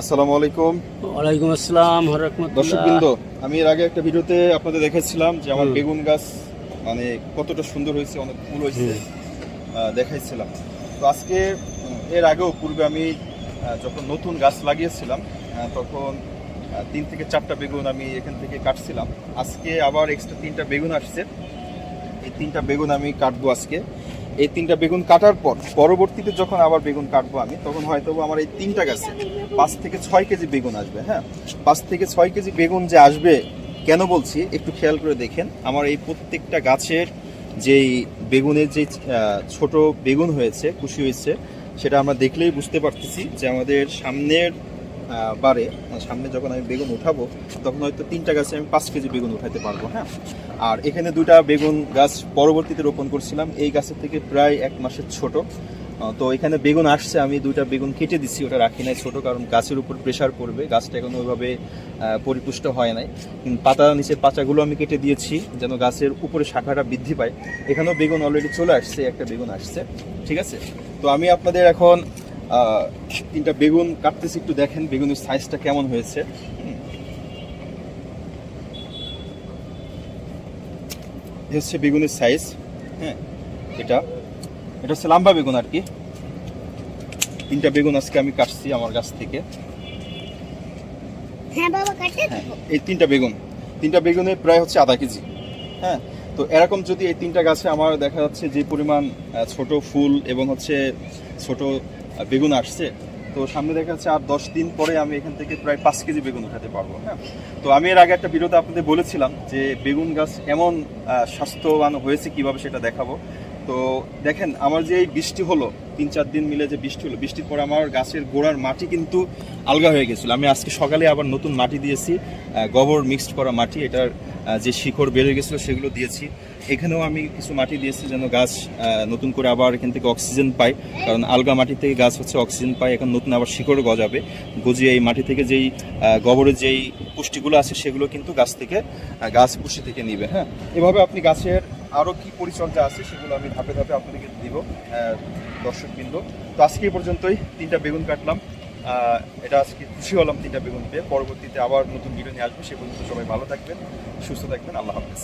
আসসালামু আলাইকুম। ওয়ালাইকুম আসসালাম দর্শকবৃন্দ আমি এর আগে একটা ভিডিওতে আপনাদের দেখেছিলাম যে আমার বেগুন গাছ মানে কতটা সুন্দর হয়েছে অনেক ফুল হয়েছে দেখাইছিলাম। তো আজকে এর আগেও পূর্বে আমি যখন নতুন গাছ লাগিয়েছিলাম তখন তিন থেকে চারটা বেগুন আমি এখান থেকে কাটছিলাম। আজকে আবার এক্সট্রা তিনটা বেগুন আসছে। এই তিনটা বেগুন আমি কাটবো আজকে। এই তিনটা বেগুন কাটার পর, পরবর্তীতে যখন আবার বেগুন কাটবো আমি, তখন হয়তো আমার এই তিনটা গাছে পাঁচ থেকে ছয় কেজি বেগুন আসবে হ্যাঁ? পাঁচ থেকে ছয় কেজি বেগুন যে আসবে, কেন বলছি? একটু খেয়াল করে দেখেন, আমার এই প্রত্যেকটা গাছের যেই বেগুনের যে ছোট বেগুন হয়েছে খুশি হয়েছে, সেটা আমরা দেখলেই বুঝতে পারতেছি যে আমাদের সামনের মানে সামনে যখন আমি বেগুন উঠাবো, তখন হয়তো তিনটা গাছে আমি পাঁচ কেজি বেগুন উঠাতে পারব হ্যাঁ? আর এখানে দুটা বেগুন গাছ পরবর্তীতে রোপণ করছিলাম, এই গাছের থেকে প্রায় এক মাসের ছোট। তো এখানে বেগুন আসছে, আমি দুইটা বেগুন কেটে দিচ্ছি ওটা রাখি নাই ছোটো, কারণ গাছের উপর প্রেশার পড়বে, গাছটা এখন ওইভাবে পরিপুষ্ট হয় নাই। পাতা নিচের পাতাগুলো আমি কেটে দিয়েছি, যেন গাছের উপরে শাখাটা বৃদ্ধি পায়। এখানেও বেগুন অলরেডি চলে আসছে, একটা বেগুন আসছে, ঠিক আছে? তো আমি আপনাদের এখন তিনটা বেগুন কাটতেছি একটু দেখেন বেগুনের সাইজটা কেমন হয়েছে। হচ্ছে বেগুনের সাইজ হ্যাঁ এটা। এটা হচ্ছে লাম্বা বেগুন আর কি। তিনটা বেগুন আজকে আমি কাটছি আমার গাছ থেকে। হ্যাঁ বাবা কাটে হ্যাঁ এই তিনটা বেগুন। তিনটা বেগুনে প্রায় হচ্ছে আধা কেজি। হ্যাঁ তো এরকম যদি এই তিনটা গাছে আমার দেখা যাচ্ছে যে পরিমাণ ছোট ফুল এবং হচ্ছে ছোট বেগুন আসছে। তো সামনে দেখা যাচ্ছে আর দশ দিন পরে আমি এখান থেকে প্রায় পাঁচ কেজি বেগুন উঠাতে পারব হ্যাঁ? তো আমি এর আগে একটা ভিডিওতে আপনাদের বলেছিলাম যে বেগুন গাছ এমন স্বাস্থ্যবান হয়েছে কীভাবে সেটা দেখাবো। তো দেখেন, আমার যে এই বৃষ্টি হলো তিন চার দিন মিলে যে বৃষ্টি হলো, বৃষ্টির পর আমার গাছের গোড়ার মাটি কিন্তু আলগা হয়ে গেছিল। আমি আজকে সকালে আবার নতুন মাটি দিয়েছি গোবর মিক্সড করা মাটি, এটার যে শিকড় বেড়ে গেছিল সেগুলো দিয়েছি। এখানেও আমি কিছু মাটি দিয়েছি যেন গাছ নতুন করে আবার এখান থেকে অক্সিজেন পায়, কারণ আলগা মাটি থেকে গাছ হচ্ছে অক্সিজেন পায়, এখন নতুন আবার শিকড় গজাবে। গজিয়ে এই মাটি থেকে যেই গোবরের যেই পুষ্টিগুলো আছে সেগুলো কিন্তু গাছ থেকে গাছ পুষ্টি থেকে নিবে হ্যাঁ। এভাবে আপনি গাছের আরও কী পরিচর্যা আছে সেগুলো আমি ধাপে ধাপে আপনাদেরকে দিব দর্শকবৃন্দ। তো আজকে এই পর্যন্তই, তিনটা বেগুন কাটলাম। এটা আজকে খুশি হলাম তিনটা বেগুন পেয়ে। পরবর্তীতে আবার নতুন ভিডিও নিয়ে আসব। সে পর্যন্ত সবাই ভালো থাকবেন, সুস্থ থাকবেন। আল্লাহ হাফেজ।